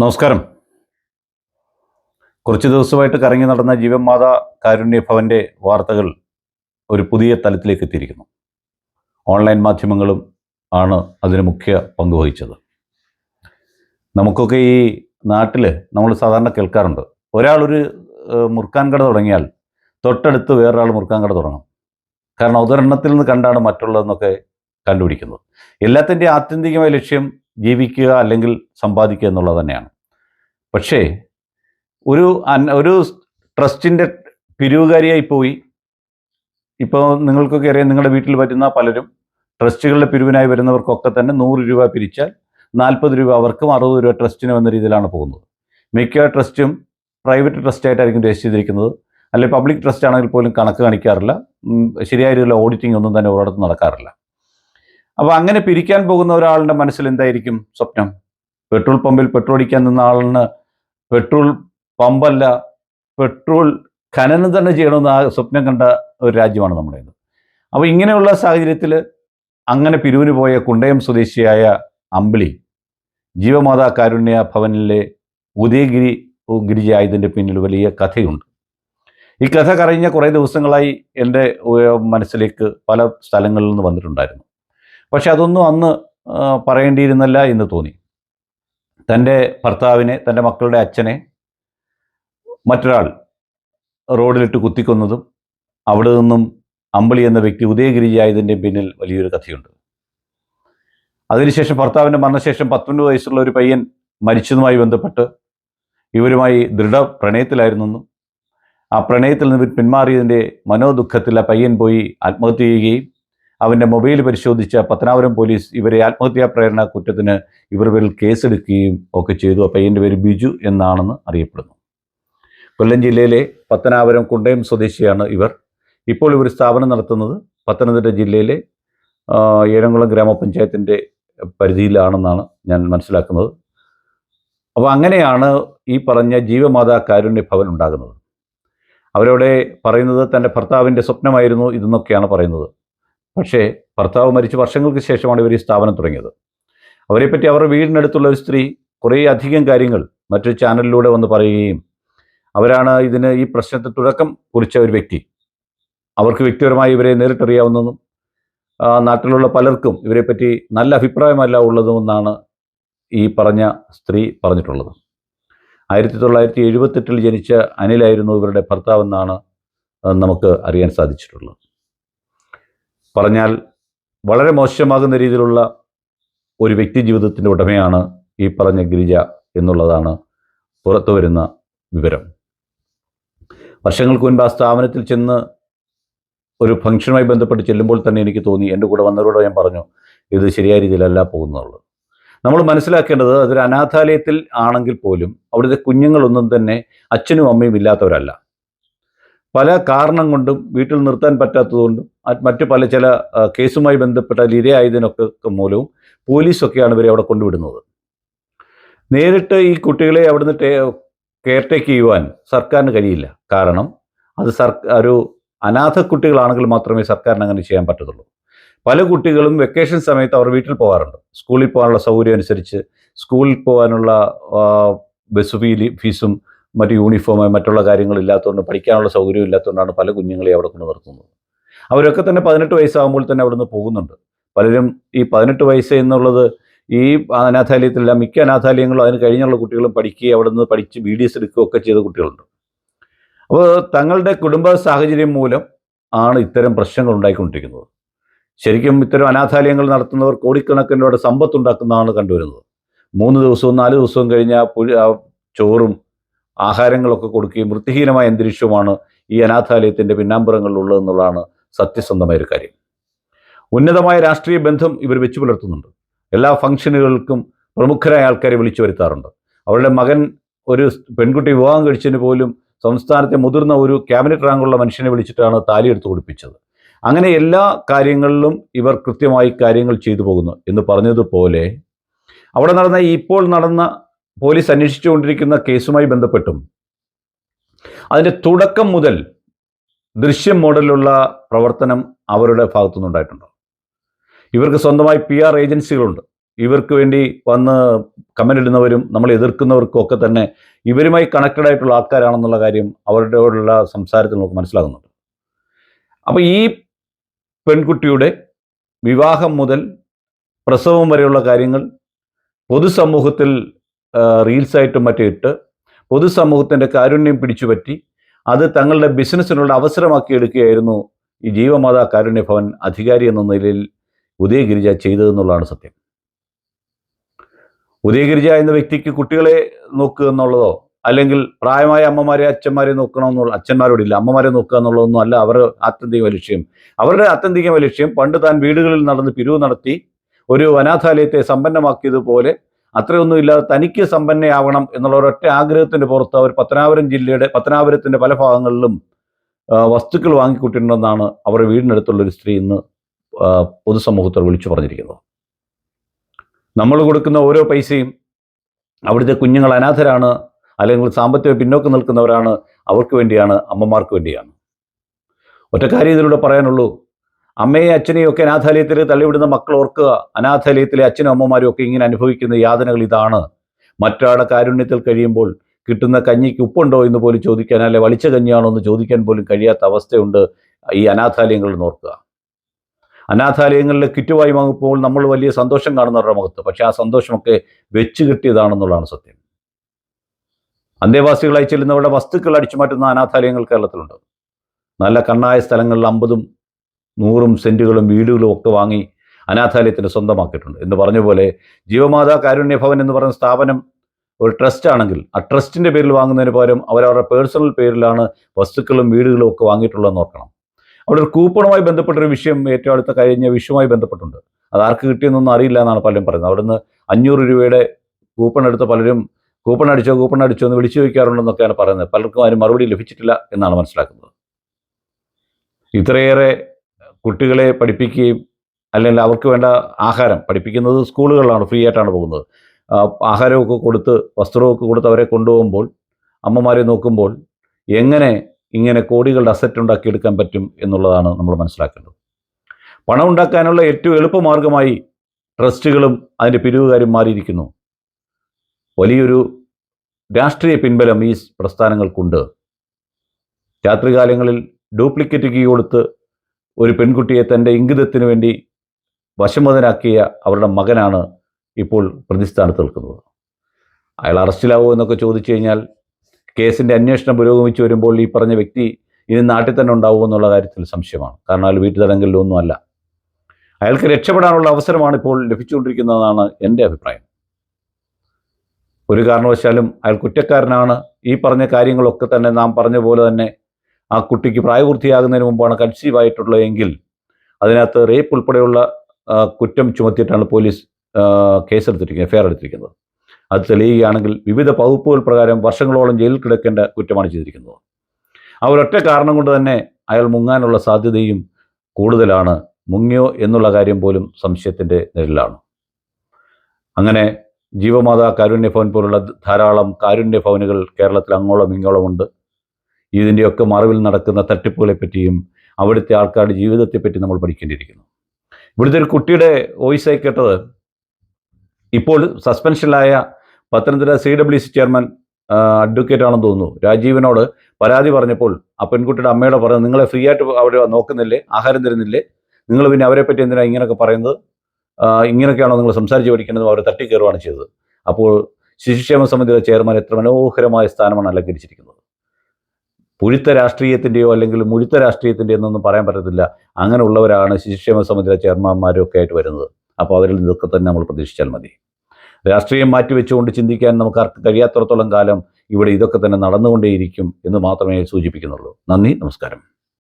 നമസ്കാരം. കുറച്ച് ദിവസമായിട്ട് കറങ്ങി നടന്ന ജീവമാത കാരുണ്യ ഭവന്റെ വാർത്തകൾ ഒരു പുതിയ തലത്തിലേക്ക് എത്തിയിരിക്കുന്നു. ഓൺലൈൻ മാധ്യമങ്ങളും ആണ് അതിന് മുഖ്യ പങ്ക് വഹിച്ചത്. നമുക്കൊക്കെ ഈ നാട്ടിൽ നമ്മൾ സാധാരണ കേൾക്കാറുണ്ട്. ഒരാളൊരു മുറുക്കാൻ കട തുടങ്ങിയാൽ തൊട്ടടുത്ത് വേറൊരാൾ മുറുക്കാൻ കട തുടങ്ങും. കാരണം ഉദാഹരണത്തിൽ നിന്ന് കണ്ടാണ് മറ്റുള്ളതെന്നൊക്കെ കണ്ടുപിടിക്കുന്നത്. എല്ലാത്തിന്റെയും ആത്യന്തികമായ ലക്ഷ്യം ജീവിക്കുക അല്ലെങ്കിൽ സമ്പാദിക്കുക എന്നുള്ളത് തന്നെയാണ്. പക്ഷേ ഒരു ഒരു ട്രസ്റ്റിന്റെ പിരിവുകാരിയായി പോയി. ഇപ്പോൾ നിങ്ങൾക്കൊക്കെ അറിയാം നിങ്ങളുടെ വീട്ടിൽ വരുന്ന പലരും ട്രസ്റ്റുകളുടെ പിരിവിനായി വരുന്നവർക്കൊക്കെ തന്നെ നൂറ് രൂപ പിരിച്ചാൽ നാൽപ്പത് രൂപ അവർക്കും അറുപത് രൂപ ട്രസ്റ്റിനും എന്ന രീതിയിലാണ് പോകുന്നത്. മിക്ക ട്രസ്റ്റും പ്രൈവറ്റ് ട്രസ്റ്റായിട്ടായിരിക്കും രജിസ്റ്റർ ചെയ്തിരിക്കുന്നത്. അല്ലെങ്കിൽ പബ്ലിക് ട്രസ്റ്റ് ആണെങ്കിൽ പോലും കണക്ക് കാണിക്കാറില്ല. ശരിയായ രീതിയിലുള്ള ഓഡിറ്റിംഗ് ഒന്നും തന്നെ ഒരിടത്തും നടക്കാറില്ല. അപ്പോൾ അങ്ങനെ പിരിക്കാൻ പോകുന്ന ഒരാളുടെ മനസ്സിൽ എന്തായിരിക്കും സ്വപ്നം? പെട്രോൾ പമ്പിൽ പെട്രോൾ അടിക്കാൻ നിന്ന ആളിന് പെട്രോൾ പമ്പല്ല പെട്രോൾ ഖനനം തന്നെ ചെയ്യണമെന്ന് ആ സ്വപ്നം കണ്ട ഒരു രാജ്യമാണ് നമ്മുടേത്. അപ്പോൾ ഇങ്ങനെയുള്ള സാഹചര്യത്തിൽ അങ്ങനെ പിരിവിന് പോയ കുണ്ടയം സ്വദേശിയായ അമ്പിളി ജീവമാതാ കാരുണ്യ ഭവനിലെ ഉദയഗിരി ഗിരിജയായതിന്റെ പിന്നിൽ വലിയ കഥയുണ്ട്. ഈ കഥ കഴിഞ്ഞ കുറേ ദിവസങ്ങളായി എന്റെ മനസ്സിലേക്ക് പല സ്ഥലങ്ങളിൽ നിന്ന് വന്നിട്ടുണ്ടായിരുന്നു. പക്ഷെ അതൊന്നും അന്ന് പറയേണ്ടിയിരുന്നല്ല എന്ന് തോന്നി. തന്റെ ഭർത്താവിനെ തന്റെ മക്കളുടെ അച്ഛനെ മറ്റൊരാൾ റോഡിലിട്ട് കുത്തിക്കൊന്നതും അവിടെ നിന്നും അമ്പിളി എന്ന വ്യക്തി ഉദയഗിരിയായതിന്റെ പിന്നിൽ വലിയൊരു കഥയുണ്ട്. അതിനുശേഷം ഭർത്താവിന്റെ മരണശേഷം പത്തൊൻപത് വയസ്സുള്ള ഒരു പയ്യൻ മരിച്ചതുമായി ബന്ധപ്പെട്ട് ഇവരുമായി ദൃഢ പ്രണയത്തിലായിരുന്നെന്നും ആ പ്രണയത്തിൽ നിന്ന് പിന്മാറിയതിന്റെ മനോദുഃഖത്തിൽ ആ പയ്യൻ പോയി ആത്മഹത്യ ചെയ്യുകയും അവന്റെ മൊബൈൽ പരിശോധിച്ച പത്തനാപുരം പോലീസ് ഇവരെ ആത്മഹത്യാ പ്രേരണ കുറ്റത്തിന് ഇവർ പേരിൽ കേസെടുക്കുകയും ഒക്കെ ചെയ്തു. ആ പയ്യന്റെ പേര് ബിജു എന്നാണെന്ന് അറിയപ്പെടുന്നു. കൊല്ലം ജില്ലയിലെ പത്തനാപുരം കുണ്ടയം സ്വദേശിയാണ് ഇവർ. ഇപ്പോൾ ഇവർ സ്ഥാപനം നടത്തുന്നത് പത്തനംതിട്ട ജില്ലയിലെ ഏഴംകുളം ഗ്രാമപഞ്ചായത്തിന്റെ പരിധിയിലാണെന്നാണ് ഞാൻ മനസ്സിലാക്കുന്നത്. അപ്പോൾ അങ്ങനെയാണ് ഈ പറഞ്ഞ ജീവമാതാ കാരുണ്യ ഭവൻ ഉണ്ടാകുന്നത്. അവരവിടെ പറയുന്നത് തന്റെ ഭർത്താവിന്റെ സ്വപ്നമായിരുന്നു ഇതെന്നൊക്കെയാണ് പറയുന്നത്. പക്ഷേ ഭർത്താവ് മരിച്ച് വർഷങ്ങൾക്ക് ശേഷമാണ് ഇവർ ഈ സ്ഥാപനം തുടങ്ങിയത്. അവരെപ്പറ്റി അവരുടെ വീടിനടുത്തുള്ള ഒരു സ്ത്രീ കുറേ അധികം കാര്യങ്ങൾ മറ്റൊരു ചാനലിലൂടെ വന്ന് പറയുകയും അവരാണ് ഇതിന് ഈ പ്രശ്നത്തെ തുടക്കം കുറിച്ച ഒരു വ്യക്തി. അവർക്ക് വ്യക്തിപരമായി ഇവരെ നേരിട്ടറിയാവുന്നതും നാട്ടിലുള്ള പലർക്കും ഇവരെപ്പറ്റി നല്ല അഭിപ്രായമല്ല ഉള്ളതുമെന്നാണ് ഈ പറഞ്ഞ സ്ത്രീ പറഞ്ഞിട്ടുള്ളത്. ആയിരത്തി തൊള്ളായിരത്തി എഴുപത്തെട്ടിൽ ജനിച്ച അനിലായിരുന്നു ഇവരുടെ ഭർത്താവെന്നാണ് നമുക്ക് അറിയാൻ സാധിച്ചിട്ടുള്ളത്. പറഞ്ഞാൽ വളരെ മോശമാകുന്ന രീതിയിലുള്ള ഒരു വ്യക്തി ജീവിതത്തിന്റെ ഉടമയാണ് ഈ പറഞ്ഞ ഗിരിജ എന്നുള്ളതാണ് പുറത്തു വരുന്ന വിവരം. വർഷങ്ങൾക്ക് മുൻപ് ആ സ്ഥാപനത്തിൽ ചെന്ന് ഒരു ഫംഗ്ഷനുമായി ബന്ധപ്പെട്ട് ചെല്ലുമ്പോൾ തന്നെ എനിക്ക് തോന്നി എന്റെ കൂടെ വന്നവരോട് ഞാൻ പറഞ്ഞു ഇത് ശരിയായ രീതിയിലല്ല പോകുന്നുള്ളത്. നമ്മൾ മനസ്സിലാക്കേണ്ടത് അതൊരു അനാഥാലയത്തിൽ ആണെങ്കിൽ പോലും അവിടുത്തെ കുഞ്ഞുങ്ങളൊന്നും തന്നെ അച്ഛനും അമ്മയും ഇല്ലാത്തവരല്ല. പല കാരണം കൊണ്ടും വീട്ടിൽ നിർത്താൻ പറ്റാത്തതുകൊണ്ടും മറ്റു പല ചില കേസുമായി ബന്ധപ്പെട്ട ഇരയായതിനൊക്കെ മൂലവും പോലീസൊക്കെയാണ് ഇവരെ അവിടെ കൊണ്ടുവിടുന്നത്. നേരിട്ട് ഈ കുട്ടികളെ അവിടുന്ന് ടേ കെയർ ടേക്ക് ചെയ്യുവാൻ സർക്കാരിന് കഴിയില്ല. കാരണം അത് സർ ഒരു അനാഥ കുട്ടികളാണെങ്കിൽ മാത്രമേ സർക്കാരിന് അങ്ങനെ ചെയ്യാൻ പറ്റത്തുള്ളൂ. പല കുട്ടികളും വെക്കേഷൻ സമയത്ത് അവർ വീട്ടിൽ പോകാറുണ്ട്. സ്കൂളിൽ പോകാനുള്ള സൗകര്യം അനുസരിച്ച് സ്കൂളിൽ പോകാനുള്ള ബസ് ഫീ ഫീസും മറ്റ് യൂണിഫോം മറ്റുള്ള കാര്യങ്ങളില്ലാത്തതുകൊണ്ട് പഠിക്കാനുള്ള സൗകര്യം ഇല്ലാത്തതുകൊണ്ടാണ് പല കുഞ്ഞുങ്ങളെ അവിടെ കൊണ്ട് നിർത്തുന്നത്. അവരൊക്കെ തന്നെ പതിനെട്ട് വയസ്സാകുമ്പോൾ തന്നെ അവിടുന്ന് പോകുന്നുണ്ട്. പലരും ഈ പതിനെട്ട് വയസ്സ് എന്നുള്ളത് ഈ അനാഥാലയത്തിലല്ല മിക്ക അനാഥാലയങ്ങളും അതിന് കഴിഞ്ഞുള്ള കുട്ടികളും പഠിക്കുകയും അവിടെ നിന്ന് പഠിച്ച് ബി ഡി എസ് എടുക്കുകയൊക്കെ ചെയ്ത കുട്ടികളുണ്ട്. അപ്പോൾ തങ്ങളുടെ കുടുംബ സാഹചര്യം മൂലം ആണ് ഇത്തരം പ്രശ്നങ്ങൾ ഉണ്ടായിക്കൊണ്ടിരിക്കുന്നത്. ശരിക്കും ഇത്തരം അനാഥാലയങ്ങൾ നടത്തുന്നവർ കോടിക്കണക്കിന് രൂപയുടെ സമ്പത്ത് ഉണ്ടാക്കുന്നതാണ് കണ്ടുവരുന്നത്. മൂന്ന് ദിവസവും നാല് ദിവസവും ആ ചോറും ആഹാരങ്ങളൊക്കെ കൊടുക്കുകയും വൃത്തിഹീനമായ അന്തരീക്ഷവുമാണ് ഈ അനാഥാലയത്തിന്റെ പിന്നാമ്പുറങ്ങളിലുള്ളതെന്നുള്ളതാണ് സത്യസന്ധമായ ഒരു കാര്യം. ഉന്നതമായ രാഷ്ട്രീയ ബന്ധം ഇവർ വെച്ചു പുലർത്തുന്നുണ്ട്. എല്ലാ ഫംഗ്ഷനുകൾക്കും പ്രമുഖരായ ആൾക്കാരെ വിളിച്ചു വരുത്താറുണ്ട്. അവരുടെ മകൻ ഒരു പെൺകുട്ടി വിവാഹം കഴിച്ചതിന് പോലും സംസ്ഥാനത്തെ മുതിർന്ന ഒരു ക്യാബിനറ്റ് റാങ്കുള്ള മനുഷ്യനെ വിളിച്ചിട്ടാണ് താലി എടുത്ത് കൊടുപ്പിച്ചത് അങ്ങനെ എല്ലാ കാര്യങ്ങളിലും ഇവർ കൃത്യമായി കാര്യങ്ങൾ ചെയ്തു പോകുന്നു എന്ന് പറഞ്ഞതുപോലെ അവിടെ നടന്ന ഇപ്പോൾ നടന്ന പോലീസ് അന്വേഷിച്ചുകൊണ്ടിരിക്കുന്ന കേസുമായി ബന്ധപ്പെട്ടും അതിന്റെ തുടക്കം മുതൽ ദൃശ്യം മോഡലിലുള്ള പ്രവർത്തനം അവരുടെ ഭാഗത്തുനിന്ന് ഉണ്ടായിട്ടുണ്ടോ ഇവർക്ക് സ്വന്തമായി പി ആർ ഏജൻസികളുണ്ട്. ഇവർക്ക് വേണ്ടി വന്ന് കമന്റ് ഇടുന്നവരും നമ്മൾ എതിർക്കുന്നവർക്കും ഒക്കെ തന്നെ ഇവരുമായി കണക്റ്റഡ് ആയിട്ടുള്ള ആൾക്കാരാണെന്നുള്ള കാര്യം അവരോടുള്ള സംസാരത്തിൽ നമുക്ക് മനസ്സിലാകുന്നുണ്ട്. അപ്പോൾ ഈ പെൺകുട്ടിയുടെ വിവാഹം മുതൽ പ്രസവം വരെയുള്ള കാര്യങ്ങൾ പൊതുസമൂഹത്തിൽ റീൽസായിട്ടും മറ്റും ഇട്ട് പൊതുസമൂഹത്തിന്റെ കാരുണ്യം പിടിച്ചുപറ്റി അത് തങ്ങളുടെ ബിസിനസ്സിനുള്ള അവസരമാക്കി എടുക്കുകയായിരുന്നു ഈ ജീവമാതാ കാരുണ്യ ഭവൻ അധികാരി എന്ന നിലയിൽ ഉദയഗിരിജ ചെയ്തതെന്നുള്ളതാണ് സത്യം. ഉദയഗിരിജ എന്ന വ്യക്തിക്ക് കുട്ടികളെ നോക്കുക എന്നുള്ളതോ അല്ലെങ്കിൽ പ്രായമായ അമ്മമാരെ അച്ഛന്മാരെ നോക്കണമെന്നുള്ള അച്ഛന്മാരോടില്ല അമ്മമാരെ നോക്കുക എന്നുള്ളതൊന്നും അല്ല അവർ ആത്യന്തിക ലക്ഷ്യം. അവരുടെ ആത്യന്തിക ലക്ഷ്യം പണ്ട് താൻ വീടുകളിൽ നടന്ന് പിരിവ് നടത്തി ഒരു അനാഥാലയത്തെ സമ്പന്നമാക്കിയതുപോലെ അത്രയൊന്നും ഇല്ലാതെ തനിക്ക് സമ്പന്നയാവണം എന്നുള്ള ഒരൊറ്റ ആഗ്രഹത്തിന്റെ പുറത്ത് അവർ പത്തനാപുരം ജില്ലയുടെ പത്തനാപുരത്തിന്റെ പല ഭാഗങ്ങളിലും വസ്തുക്കൾ വാങ്ങിക്കൂട്ടിയിട്ടുണ്ടെന്നാണ് അവരുടെ വീടിനടുത്തുള്ള ഒരു സ്ത്രീ ഇന്ന് പൊതുസമൂഹത്തോട് വിളിച്ചു പറഞ്ഞിരിക്കുന്നത്. നമ്മൾ കൊടുക്കുന്ന ഓരോ പൈസയും അവിടുത്തെ കുഞ്ഞുങ്ങൾ അനാഥരാണ് അല്ലെങ്കിൽ സാമ്പത്തിക പിന്നോക്കം നിൽക്കുന്നവരാണ് അവർക്ക് വേണ്ടിയാണ് അമ്മമാർക്ക് വേണ്ടിയാണ്. ഒറ്റ കാര്യം ഇതിലൂടെ പറയാനുള്ളൂ. അമ്മയും അച്ഛനെയും ഒക്കെ അനാഥാലയത്തിൽ തള്ളിവിടുന്ന മക്കൾ ഓർക്കുക. അനാഥാലയത്തിലെ അച്ഛനും അമ്മമാരും ഒക്കെ ഇങ്ങനെ അനുഭവിക്കുന്ന യാതനകൾ ഇതാണ്. മറ്റൊരാളുടെ കാരുണ്യത്തിൽ കഴിയുമ്പോൾ കിട്ടുന്ന കഞ്ഞിക്ക് ഉപ്പുണ്ടോ എന്ന് പോലും ചോദിക്കാൻ അല്ലെ വളിച്ച കഞ്ഞിയാണോ എന്ന് ചോദിക്കാൻ പോലും കഴിയാത്ത അവസ്ഥയുണ്ട് ഈ അനാഥാലയങ്ങളിൽ ഓർക്കുക. അനാഥാലയങ്ങളിൽ കിറ്റുവായി വാങ്ങുമ്പോൾ നമ്മൾ വലിയ സന്തോഷം കാണുന്നവരുടെ മുഖത്ത്. പക്ഷെ ആ സന്തോഷമൊക്കെ വെച്ച് കിട്ടിയതാണെന്നുള്ളതാണ് സത്യം. അന്തേവാസികളായി ചെല്ലുന്നവരുടെ വസ്തുക്കൾ അടിച്ചു മാറ്റുന്ന അനാഥാലയങ്ങൾ കേരളത്തിലുണ്ട്. നല്ല കണ്ണായ സ്ഥലങ്ങളിൽ അമ്പതും നൂറും സെന്റുകളും വീടുകളും ഒക്കെ വാങ്ങി അനാഥാലയത്തിന് സ്വന്തമാക്കിയിട്ടുണ്ട്. എന്ന് പറഞ്ഞ പോലെ ജീവമാതാ കാരുണ്യ ഭവൻ എന്ന് പറയുന്ന സ്ഥാപനം ഒരു ട്രസ്റ്റ് ആണെങ്കിൽ ആ ട്രസ്റ്റിന്റെ പേരിൽ വാങ്ങുന്നതിന് പകരം അവരവരുടെ പേഴ്സണൽ പേരിലാണ് വസ്തുക്കളും വീടുകളും ഒക്കെ വാങ്ങിയിട്ടുള്ളതെന്ന് ഓർക്കണം. അവിടെ ഒരു കൂപ്പണുമായി ബന്ധപ്പെട്ടൊരു വിഷയം ഏറ്റവും അടുത്ത കഴിഞ്ഞ വിഷയവുമായി ബന്ധപ്പെട്ടുണ്ട്. അത് ആർക്ക് കിട്ടിയെന്നൊന്നും അറിയില്ല എന്നാണ് പലരും പറയുന്നത്. അവിടുന്ന് അഞ്ഞൂറ് രൂപയുടെ കൂപ്പൺ എടുത്ത പലരും കൂപ്പൺ അടിച്ചോ കൂപ്പൺ അടിച്ചോ എന്ന് വിളിച്ചു ചോദിക്കാറുണ്ടെന്നൊക്കെയാണ് പറയുന്നത്. പലർക്കും അതിന് മറുപടി ലഭിച്ചിട്ടില്ല എന്നാണ് മനസ്സിലാക്കുന്നത്. ഇത്രയേറെ കുട്ടികളെ പഠിപ്പിക്കുകയും അല്ലെങ്കിൽ അവർക്ക് വേണ്ട ആഹാരം പഠിപ്പിക്കുന്നത് സ്കൂളുകളിലാണ് ഫ്രീ ആയിട്ടാണ് പോകുന്നത്. ആഹാരമൊക്കെ കൊടുത്ത് വസ്ത്രമൊക്കെ കൊടുത്ത് അവരെ കൊണ്ടുപോകുമ്പോൾ അമ്മമാരെ നോക്കുമ്പോൾ എങ്ങനെ ഇങ്ങനെ കോടികളുടെ അസറ്റ് ഉണ്ടാക്കിയെടുക്കാൻ പറ്റും എന്നുള്ളതാണ് നമ്മൾ മനസ്സിലാക്കേണ്ടത്. പണം ഉണ്ടാക്കാനുള്ള ഏറ്റവും എളുപ്പമാർഗമായി ട്രസ്റ്റുകളും അതിന്റെ പിരിവുകാരും മാറിയിരിക്കുന്നു. വലിയൊരു രാഷ്ട്രീയ പിൻബലം ഈ പ്രസ്ഥാനങ്ങൾക്കുണ്ട്. രാത്രികാലങ്ങളിൽ ഡ്യൂപ്ലിക്കേറ്റ് കീ കൊടുത്ത് ഒരു പെൺകുട്ടിയെ തന്റെ ഇംഗിതത്തിന് വേണ്ടി വശമതനാക്കിയ അവരുടെ മകനാണ് ഇപ്പോൾ പ്രതിസ്ഥാനത്ത് നിൽക്കുന്നത്. അയാൾ അറസ്റ്റിലാവോ എന്നൊക്കെ ചോദിച്ചു കഴിഞ്ഞാൽ കേസിന്റെ അന്വേഷണം പുരോഗമിച്ചു വരുമ്പോൾ ഈ പറഞ്ഞ വ്യക്തി ഇനി നാട്ടിൽ തന്നെ ഉണ്ടാവുമോ എന്നുള്ള കാര്യത്തിൽ സംശയമാണ്. കാരണം അയാൾ വീട്ടു തടങ്കലിലൊന്നും അല്ല അയാൾക്ക് രക്ഷപ്പെടാനുള്ള അവസരമാണ് ഇപ്പോൾ ലഭിച്ചുകൊണ്ടിരിക്കുന്നതെന്നാണ് എന്റെ അഭിപ്രായം. ഒരു കാരണവശാലും അയാൾ കുറ്റക്കാരനാണ്. ഈ പറഞ്ഞ കാര്യങ്ങളൊക്കെ തന്നെ നാം പറഞ്ഞ പോലെ തന്നെ ആ കുട്ടിക്ക് പ്രായപൂർത്തിയാകുന്നതിന് മുമ്പാണ് കൺസീവ് ആയിട്ടുള്ളതെങ്കിൽ അതിനകത്ത് റേപ്പ് ഉൾപ്പെടെയുള്ള കുറ്റം ചുമത്തിയിട്ടാണ് പോലീസ് കേസെടുത്തിരിക്കുന്നത് എഫ്ഐആർ എടുത്തിരിക്കുന്നത്. അത് തെളിയുകയാണെങ്കിൽ വിവിധ വകുപ്പുകൾ പ്രകാരം വർഷങ്ങളോളം ജയിലിൽ കിടക്കേണ്ട കുറ്റമാണ് ചെയ്തിരിക്കുന്നത്. ആ ഒരൊറ്റ കാരണം കൊണ്ട് തന്നെ അയാൾ മുങ്ങാനുള്ള സാധ്യതയും കൂടുതലാണ്. മുങ്ങിയോ എന്നുള്ള കാര്യം പോലും സംശയത്തിന്റെ നിഴലാണ്. അങ്ങനെ ജീവമാതാ കാരുണ്യ ഭവൻ പോലുള്ള ധാരാളം കാരുണ്യ ഭവനുകൾ കേരളത്തിൽ അങ്ങോളം ഇങ്ങോളം ഉണ്ട് ഇതിന്റെയൊക്കെ മറവിൽ നടക്കുന്ന തട്ടിപ്പുകളെ പറ്റിയും അവിടുത്തെ ആൾക്കാരുടെ ജീവിതത്തെപ്പറ്റി നമ്മൾ പഠിക്കേണ്ടിയിരിക്കുന്നു. ഇവിടുത്തെ ഒരു കുട്ടിയുടെ വോയിസായി കേട്ടത് ഇപ്പോൾ സസ്പെൻഷനിലായ Pathanamthitta C W C chairman advocate ആണെന്ന് തോന്നുന്നു. രാജീവിനോട് പരാതി പറഞ്ഞപ്പോൾ ആ പെൺകുട്ടിയുടെ അമ്മയോട് പറഞ്ഞു നിങ്ങളെ ഫ്രീ ആയിട്ട് അവിടെ നോക്കുന്നില്ലേ? ആഹാരം തരുന്നില്ലേ? നിങ്ങൾ പിന്നെ അവരെ പറ്റി എന്തിനാണ് ഇങ്ങനെയൊക്കെ പറയുന്നത്? ഇങ്ങനെയൊക്കെയാണോ നിങ്ങൾ സംസാരിച്ച് പഠിക്കേണ്ടത് അവർ തട്ടിക്കയറുകയാണ് ചെയ്തത്? അപ്പോൾ ശിശുക്ഷേമ സമിതിയുടെ ചെയർമാൻ എത്ര മനോഹരമായ സ്ഥാനമാണ് അലങ്കരിച്ചിരിക്കുന്നത്. പുഴുത്ത രാഷ്ട്രീയത്തിന്റെയോ അല്ലെങ്കിൽ മുഴുത്ത രാഷ്ട്രീയത്തിന്റെയോ എന്നൊന്നും പറയാൻ പറ്റത്തില്ല. അങ്ങനെയുള്ളവരാണ് ശിശുക്ഷേമ സമിതിയിലെ ചെയർമാന്മാരും ഒക്കെ ആയിട്ട് വരുന്നത്. അപ്പോൾ അവരിൽ നിന്നൊക്കെ തന്നെ നമ്മൾ പ്രതീക്ഷിച്ചാൽ മതി. രാഷ്ട്രീയം മാറ്റിവെച്ചുകൊണ്ട് ചിന്തിക്കാൻ നമുക്ക് ആർക്ക് കഴിയാത്തടത്തോളം കാലം ഇവിടെ ഇതൊക്കെ തന്നെ നടന്നുകൊണ്ടേയിരിക്കും എന്ന് മാത്രമേ സൂചിപ്പിക്കുന്നുള്ളൂ. നന്ദി നമസ്കാരം.